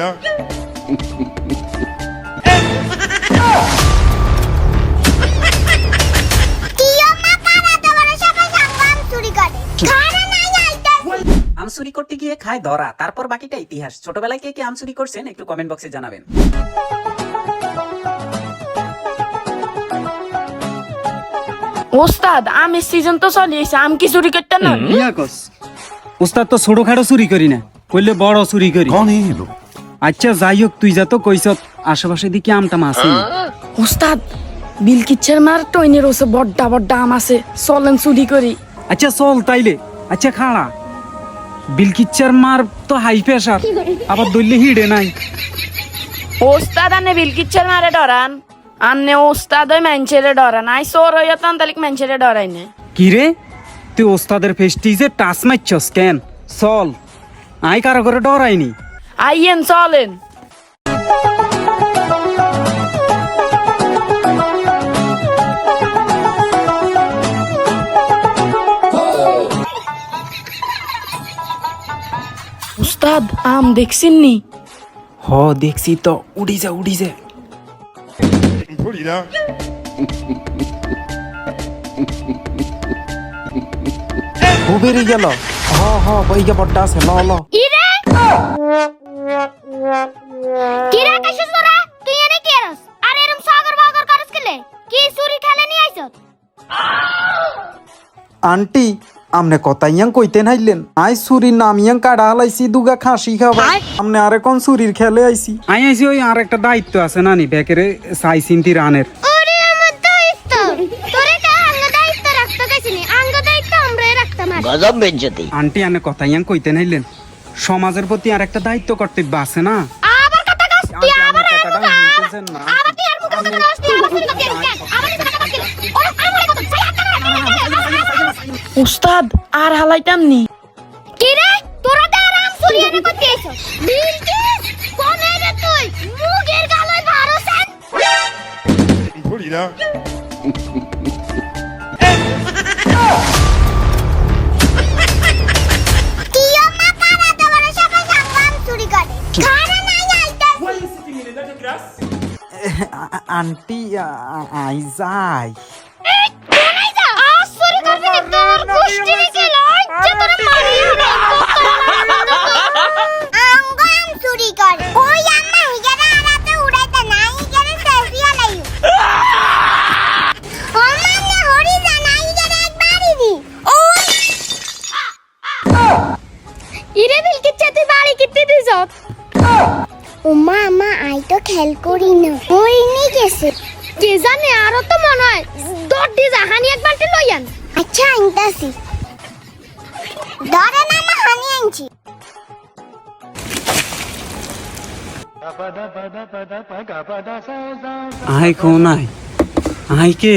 না? আমসুরি করতে গিয়ে খায় ধরা তারপর বাকিটা ইতিহাস। ছোটবেলায় কে কে আমসুরি করছেন একটু কমেন্ট বক্সে জানাবেন। ওস্তাদ আমি সিজন তো চলিয়েছে আম কি চুরি করতে না? ওস্তাদ তো ছোটখাটো চুরি করি না কইলে বড় চুরি করি। আচ্ছা যাই হোক তুই যা তো কইস আশেপাশে দিকে আমটা মাসি ওস্তাদ বিলকিচ্ছের মার টইনের ওসে বড্ডা বড্ডা আম আছে চলেন চুরি করি। আচ্ছা চল তাইলে। আচ্ছা খাড়া। বিলকিচ্চার মার তো হাই প্রেশার আবার দইলে হিড়ে নাই। ওস্তাদ আনে বিলকিচ্ছের মারে ডরান। আনে ওস্তাদ ওই ম্যানচেরে ডরান। আই সোর হইয়া তো তালিক ম্যানচেরে ডরাই না। কি রে? তুই ওস্তাদের ফেস্টিজে টাচ মারছস কেন? চল। আই কারও করে ডরাইনি। আইয়েন চলেন উস্তাদ আম দেখছেন নি হ দেখছি তো উড়ি যা উড়ি যা হুবেরি গেল হ হ বইকে বড্ডা আছে ল ল আন্টি আমনে কথাইয়াং কইতেন হাইলেন আই সুরির নামিয়াং কাড়া হালাইছি দুগা খাসি খাবা আমনে আরে কোন সুরির খেলে আইছি? আই আইছি ওই আর একটা দায়িত্ব আছে নানি বেকেরে সাই চিন্তি রানের। ওরে আমার দায়িত্ব! তোরে কা আঙ্গ দায়িত্ব রাখতে গেছিনি আঙ্গ দায়িত্ব আমরাই রাখতাম আর। আন্টি আনে কথাইয়াং কইতেন হাইলেন সমাজের প্রতি আর একটা দায়িত্ব কর্তব্য আছে না? আবার কথা কস তুই আবার। আবার তুই আর মুখ কথা কস তুই আবার উস্তাদ আর হালাইতাম নি। কি রে তোরা তো আরাম সরিয়ারে করতে এসো বিলকিস কোন রে তুই? মুগের গালের ভারসান বলি না আন্টি আই যাই চুরি করতে তোর কুষ্টি গেল যে তোর আঙ্গাম চুরি করে। ওই আম্মা হিগারা আরাতে উড়াইতে না হিগারা সেফিয়া লাইও আমানে হরি জানা হিগারা একবারই দি। ওই ইরে বিলকিচ্ছে তুই বাড়ি কিতে দিছ ওমা আমা আই তো খেল করি না। ওই নি গেছে। কে জানে আরও তো মনে হয়। দৌড় দিয়ে জাহানি এক বালতি লইয়ান আচ্ছা আনতাছি। ধরে না মা হানি আনছি। আই কোন আই আই কে?